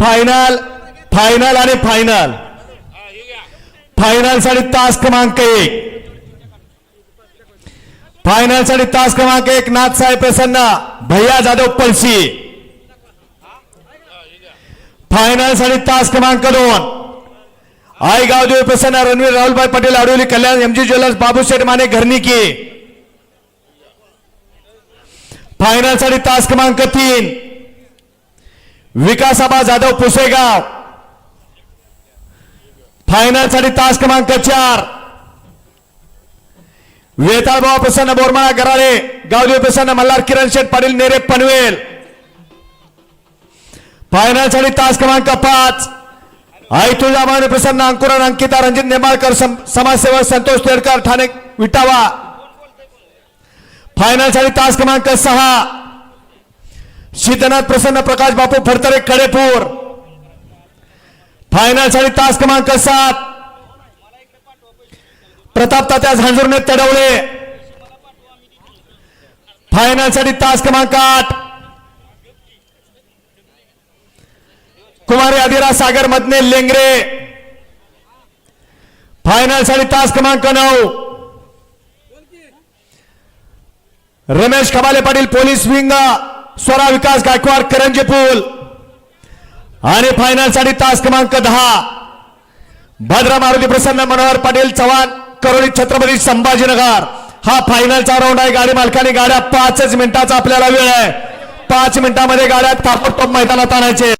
Final final आणि final फायनलसाठी तास क्रमांक एक. फायनलसाठी तास क्रमांक एक नाथसाहेब प्रसन्न भैया जाधव पळशी फायनलसाठी तास क्रमांक दोन. आई गावदेव प्रसन्न रणवीर राहुलभाई पटेल अडवली कल्याण एमजी ज्वेलर्स बाबूशेठ माने घरनिकी फायनलसाठी तास क्रमांक तीन. विकासाबा जाधव पुसेगाव. फायनलसाठी तास क्रमांक चार. वेताळबाबा प्रसन्न बोरमाळा गराळे गावदेव प्रसन्न मल्हार किरण शेठ पाटील नेरे पनवेल. फायनलसाठी तास क्रमांक पाच. आई तुळजाभवानी प्रसन्न अंकुरन अंकिता रणजित नेमाळकर समाजसेवक संतोष तेडकर ठाणे विटावा. फायनलसाठी तास क्रमांक सहा. शीतनाथ प्रसन्न प्रकाश बापू फडतरे कडेपूर. फायनलसाठी तास क्रमांक सात. प्रताप तात्या झांजूरने तडवले. फायनलसाठी तास क्रमांक आठ. कुमारी अधिरा सागर मधने लेंगरे. फायनलसाठी तास क्रमांक नऊ. Ramesh Khabale Patil police wing. Swara Vikas Gaikwad Karanji पूल. आणि फायनलसाठी तास क्रमांक दहा. भद्रा मारुती प्रसन्न मनोहर पाटील चव्हाण करोली छत्रपती संभाजीनगर. हा फायनलचा राऊंड आहे. गाडी मालकाने गाड्या पाचच मिनिटाचा आपल्याला वेळ आहे. पाच मिनिटांमध्ये गाड्या ताबडतोब मैदानात आणायचे.